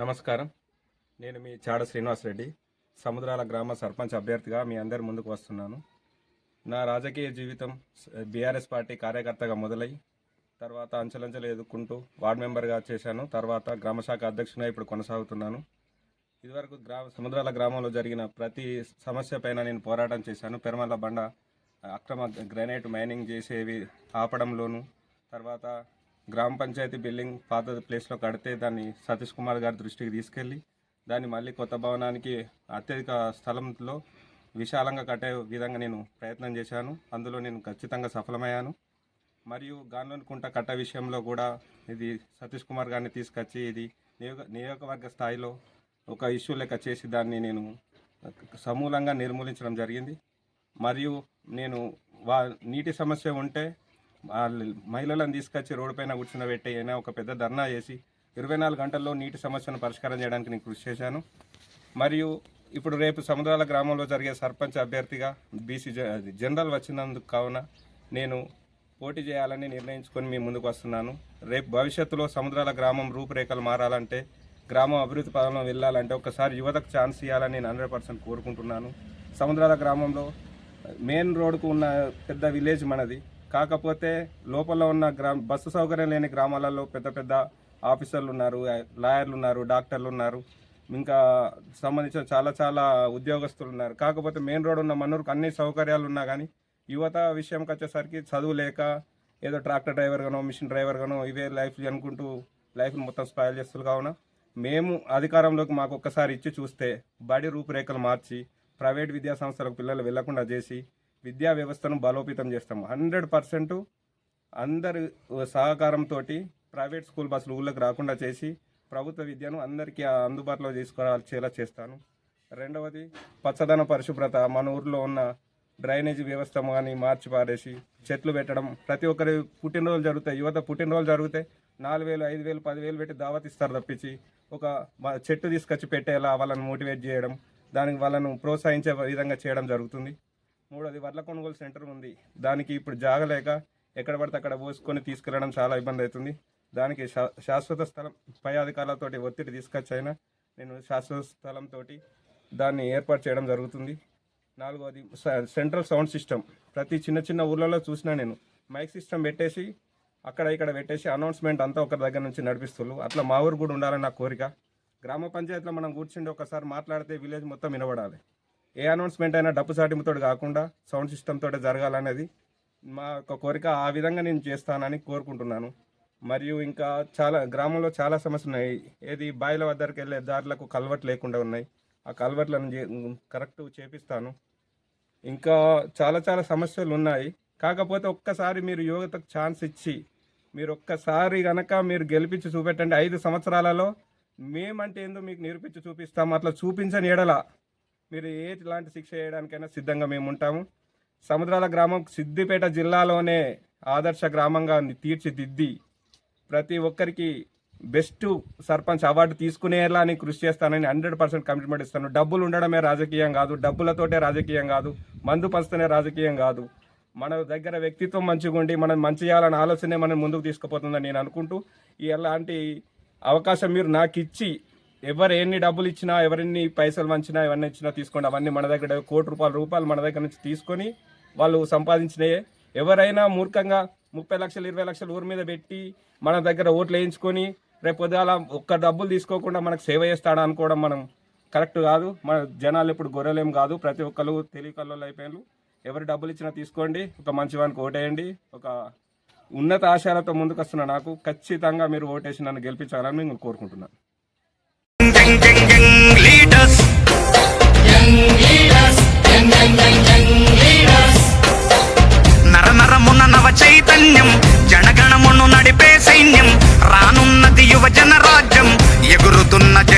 నమస్కారం. నేను మీ చాడ శ్రీనివాసరెడ్డి సముద్రాల గ్రామ సర్పంచ్ అభ్యర్థిగా మీ అందరి ముందుకు వస్తున్నాను. నా రాజకీయ జీవితం బీఆర్ఎస్ పార్టీ కార్యకర్తగా మొదలై తర్వాత అంచెలంచెలు ఎదుర్కొంటూ వార్డు మెంబర్గా చేశాను. తర్వాత గ్రామశాఖ అధ్యక్షునిగా ఇప్పుడు కొనసాగుతున్నాను. ఇదివరకు గ్రామ సముద్రాల గ్రామంలో జరిగిన ప్రతి సమస్య పైన నేను పోరాటం చేశాను. పెరమల్ల బండ అక్రమ గ్రానైట్ మైనింగ్ చేసేవి ఆపడంలోను తర్వాత గ్రామ పంచాయతీ బిల్డింగ్ పాత ప్లేస్లో కడితే దాన్ని సతీష్ కుమార్ గారి దృష్టికి తీసుకెళ్ళి దాన్ని మళ్ళీ కొత్త భవనానికి అత్యధిక స్థలంలో విశాలంగా కట్టే విధంగా నేను ప్రయత్నం చేశాను. అందులో నేను ఖచ్చితంగా సఫలమయ్యాను. మరియు గాన్లోని కుంట కట్ట విషయంలో కూడా ఇది సతీష్ కుమార్ గారిని తీసుకొచ్చి ఇది నియోగ నియోజకవర్గ స్థాయిలో ఒక ఇష్యూ లెక్క చేసి దాన్ని నేను సమూలంగా నిర్మూలించడం జరిగింది. మరియు నేను వా నీటి సమస్య ఉంటే మహిళలను తీసుకొచ్చి రోడ్డు పైన కూర్చున్నబెట్టి అయినా ఒక పెద్ద ధర్నా చేసి ఇరవై నాలుగు గంటల్లో నీటి సమస్యను పరిష్కారం చేయడానికి నేను కృషి చేశాను. మరియు ఇప్పుడు రేపు సముద్రాల గ్రామంలో జరిగే సర్పంచ్ అభ్యర్థిగా బీసీ జ- జనరల్ వచ్చినందుకు కావున నేను పోటీ చేయాలని నిర్ణయించుకొని మీ ముందుకు వస్తున్నాను. రేపు భవిష్యత్తులో సముద్రాల గ్రామం రూపురేఖలు మారాలంటే గ్రామం అభివృద్ధి పదంలో వెళ్ళాలంటే ఒకసారి యువతకు ఛాన్స్ ఇవ్వాలని నేను హండ్రెడ్ పర్సెంట్ కోరుకుంటున్నాను. సముద్రాల గ్రామంలో మెయిన్ రోడ్కు ఉన్న పెద్ద విలేజ్ మనది. కాకపోతే లోపల ఉన్న గ్రా బస్సు సౌకర్యం లేని గ్రామాలలో పెద్ద పెద్ద ఆఫీసర్లు ఉన్నారు లాయర్లు ఉన్నారు డాక్టర్లు ఉన్నారు. ఇంకా సంబంధించిన చాలా చాలా ఉద్యోగస్తులు ఉన్నారు. కాకపోతే మెయిన్ రోడ్ ఉన్న మనూరుకు అన్ని సౌకర్యాలు ఉన్నా కానీ యువత విషయంకి వచ్చేసరికి చదువు లేక ఏదో ట్రాక్టర్ డ్రైవర్గానో మిషన్ డ్రైవర్గానో ఇవే లైఫ్ అనుకుంటూ లైఫ్ని మొత్తం స్పాయిల్ చేస్తున్నారు కావున మేము అధికారంలోకి మాకు ఒక్కసారి ఇచ్చి చూస్తే బడి రూపురేఖలు మార్చి ప్రైవేట్ విద్యా సంస్థలకు పిల్లలు వెళ్ళకుండా చేసి విద్యా వ్యవస్థను బలోపేతం చేస్తాము. హండ్రెడ్ పర్సెంట్ అందరి సహకారంతో ప్రైవేట్ స్కూల్ బస్సులు ఊళ్ళకి రాకుండా చేసి ప్రభుత్వ విద్యను అందరికీ అందుబాటులో తీసుకురాచేలా చేస్తాను. రెండవది పచ్చదన పరిశుభ్రత. మన ఊర్లో ఉన్న డ్రైనేజీ వ్యవస్థ కానీ మార్చి పారేసి చెట్లు పెట్టడం. ప్రతి ఒక్కరి పుట్టినరోజులు జరుగుతాయి. యువత పుట్టినరోజులు జరిగితే నాలుగు వేలు ఐదు వేలు పదివేలు పెట్టి దావత్ ఇస్తారు తప్పించి ఒక చెట్టు తీసుకొచ్చి పెట్టేలా వాళ్ళని మోటివేట్ చేయడం దానికి వాళ్ళను ప్రోత్సహించే విధంగా చేయడం జరుగుతుంది. మూడోది వడ్ల కొనుగోలు సెంటర్ ఉంది. దానికి ఇప్పుడు జాగలేక ఎక్కడ పడితే అక్కడ పోసుకొని తీసుకెళ్ళడం చాలా ఇబ్బంది అవుతుంది. దానికి శా- శాశ్వత స్థలం పై అధికారులతోటి ఒత్తిడి తీసుకొచ్చైనా నేను శాశ్వత స్థలంతో దాన్ని ఏర్పాటు చేయడం జరుగుతుంది. నాలుగోది స- సెంట్రల్ సౌండ్ సిస్టమ్. ప్రతి చిన్న చిన్న ఊర్లలో చూసినా నేను మైక్ సిస్టమ్ పెట్టేసి అక్కడ ఇక్కడ పెట్టేసి అనౌన్స్మెంట్ అంతా ఒక దగ్గర నుంచి నడిపిస్తున్నారు అట్లా మా ఊరు కూడా ఉండాలని నా కోరిక. గ్రామ పంచాయతీలో మనం కూర్చుండి ఒకసారి మాట్లాడితే విలేజ్ మొత్తం వినబడాలి. ఏ అనౌన్స్మెంట్ అయినా డప్పు సాటింపుతో కాకుండా సౌండ్ సిస్టమ్తో తోటే జరగాలనేది మా యొక్క కోరిక. ఆ విధంగా నేను చేస్తానని కోరుకుంటున్నాను. మరియు ఇంకా చాలా గ్రామంలో చాలా సమస్యలు ఉన్నాయి. ఏది బాయిల వద్దరికి వెళ్ళే దారులకు కల్వర్ట్ లేకుండా ఉన్నాయి. ఆ కల్వర్ట్లను చే- కరెక్ట్ చేపిస్తాను. ఇంకా చాలా చాలా సమస్యలు ఉన్నాయి. కాకపోతే ఒక్కసారి మీరు యువతకు ఛాన్స్ ఇచ్చి మీరు ఒక్కసారి కనుక మీరు గెలిపించి చూపెట్టండి. ఐదు సంవత్సరాలలో మేమంటే ఏందో మీకు నిరూపించి చూపిస్తాం. అట్లా చూపించని ఎడల మీరు ఎలాంటి శిక్ష చేయడానికైనా సిద్ధంగా మేము ఉంటాము. సముద్రాల గ్రామం సిద్దిపేట జిల్లాలోనే ఆదర్శ గ్రామంగా తీర్చిదిద్ది ప్రతి ఒక్కరికి బెస్ట్ సర్పంచ్ అవార్డు తీసుకునేలా అని కృషి చేస్తానని హండ్రెడ్ పర్సెంట్ కమిట్మెంట్ ఇస్తాను. డబ్బులు ఉండడమే రాజకీయం కాదు. డబ్బులతోటే రాజకీయం కాదు. మందు పంచుతూనే రాజకీయం కాదు. మన దగ్గర వ్యక్తిత్వం మంచిగా ఉండి మనం మంచి చేయాలనే ఆలోచనే మనం ముందుకు తీసుకుపోతుందని నేను అనుకుంటూ ఈ ఎలాంటి అవకాశం మీరు నాకు ఇచ్చి ఎవరు ఎన్ని డబ్బులు ఇచ్చినా ఎవరెన్ని పైసలు వంచినా ఎవరిని ఇచ్చినా తీసుకోండి. అవన్నీ మన దగ్గర కోటి రూపాయల రూపాయలు మన దగ్గర నుంచి తీసుకొని వాళ్ళు సంపాదించినయే. ఎవరైనా మూర్ఖంగా ముప్పై లక్షలు ఇరవై లక్షలు ఊరి మీద పెట్టి మన దగ్గర ఓట్లు వేయించుకొని రేపు పొద్దుగాల ఒక్క డబ్బులు తీసుకోకుండా మనకు సేవ చేస్తాడా అనుకోవడం మనం కరెక్ట్ కాదు. మన జనాలు ఇప్పుడు గొర్రెలేం కాదు. ప్రతి ఒక్కరు తెలియకల్లో అయిపోయారు ఎవరు డబ్బులు ఇచ్చినా తీసుకోండి. ఒక మంచి వానికి ఓటేయండి. ఒక ఉన్నత ఆశయాలతో ముందుకు వస్తున్న నాకు ఖచ్చితంగా మీరు ఓటేసి నన్ను గెలిపించాలని నేను కోరుకుంటున్నాను. లీడర్స్. నరనరమున నవ చైతన్యం జనగణమును నడిపే సైన్యం రానున్నది యువజన రాజ్యం ఎగురుతున్న జెండాలై